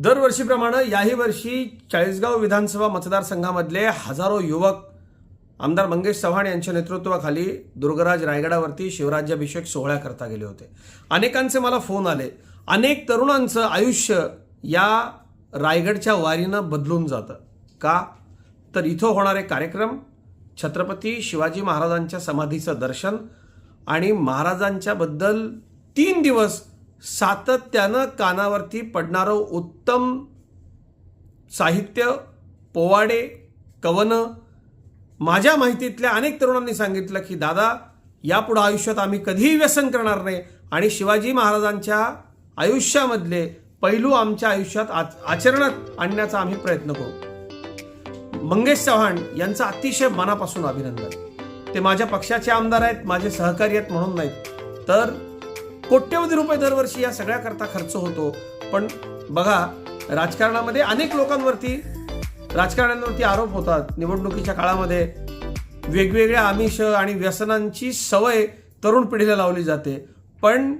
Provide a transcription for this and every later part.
दरवर्षीप्रमाणे याही वर्षी चाळीसगाव विधानसभा मतदारसंघामधले हजारो युवक आमदार मंगेश चव्हाण यांच्या नेतृत्वाखाली दुर्गराज रायगडावरती शिवराज्याभिषेक सोहळ्याकरता गेले होते. अनेकांचे मला फोन आले. अनेक तरुणांचं आयुष्य या रायगडच्या वारीनं बदलून जातं. का? तर इथं होणारे कार्यक्रम. छत्रपती शिवाजी महाराजांच्या समाधीचं दर्शन आणि महाराजांच्याबद्दल तीन दिवस सातत्यानं कानावरती पडणारं उत्तम साहित्य पोवाडे कवनं माझ्या माहितीतल्या अनेक तरुणांनी सांगितलं की दादा यापुढं आयुष्यात आम्ही कधीही व्यसन करणार नाही. आणि शिवाजी महाराजांच्या आयुष्यामधले पैलू आमच्या आयुष्यात आच- आचरणात आणण्याचा आम्ही प्रयत्न करू. मंगेश चव्हाण यांचं अतिशय मनापासून अभिनंदन. ते माझ्या पक्षाचे आमदार आहेत माझे सहकारी आहेत म्हणून नाहीत तर कोट्यवधी रुपये दरवर्षी या सगळ्याकरता खर्च होतो. पण बघा राजकारणामध्ये अनेक लोकांवरती राजकारण्यांवरती आरोप होतात. निवडणुकीच्या काळामध्ये वेगवेगळ्या आमिष आणि व्यसनांची सवय तरुण पिढीला लावली जाते. पण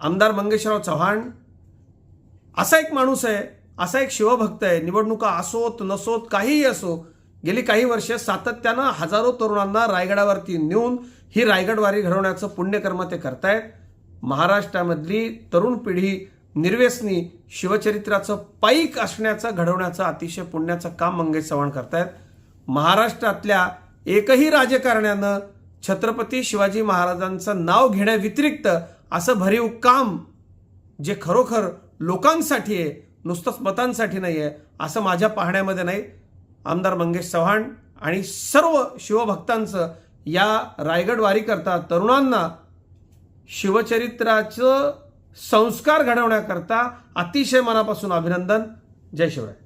आमदार मंगेशराव चव्हाण असा एक माणूस आहे असा एक शिवभक्त आहे. निवडणुका असोत नसोत काहीही असो गेली काही वर्ष सातत्यानं हजारो तरुणांना रायगडावरती नेऊन ही रायगडवारी घडवण्याचं पुण्यकर्म ते करतायत. महाराष्ट्रामधली तरुण पिढी निर्व्यसनी शिवचरित्राचं पाईक असण्याचं घडवण्याचं अतिशय पुण्याचं काम मंगेश चव्हाण करतायत. महाराष्ट्रातल्या एकही राजकारण्यानं छत्रपती शिवाजी महाराजांचं नाव घेण्याव्यतिरिक्त असं भरीव काम जे खरोखर लोकांसाठी आहे नुसतंच मतांसाठी नाही आहे असं माझ्या पाहण्यामध्ये नाही. आमदार मंगेश चव्हाण आणि सर्व शिवभक्तांचं या रायगड वारीकरता तरुणांना शिवचरित्राचं संस्कार घडवण्याकरता अतिशय मनापासून अभिनंदन. जय शिवराय.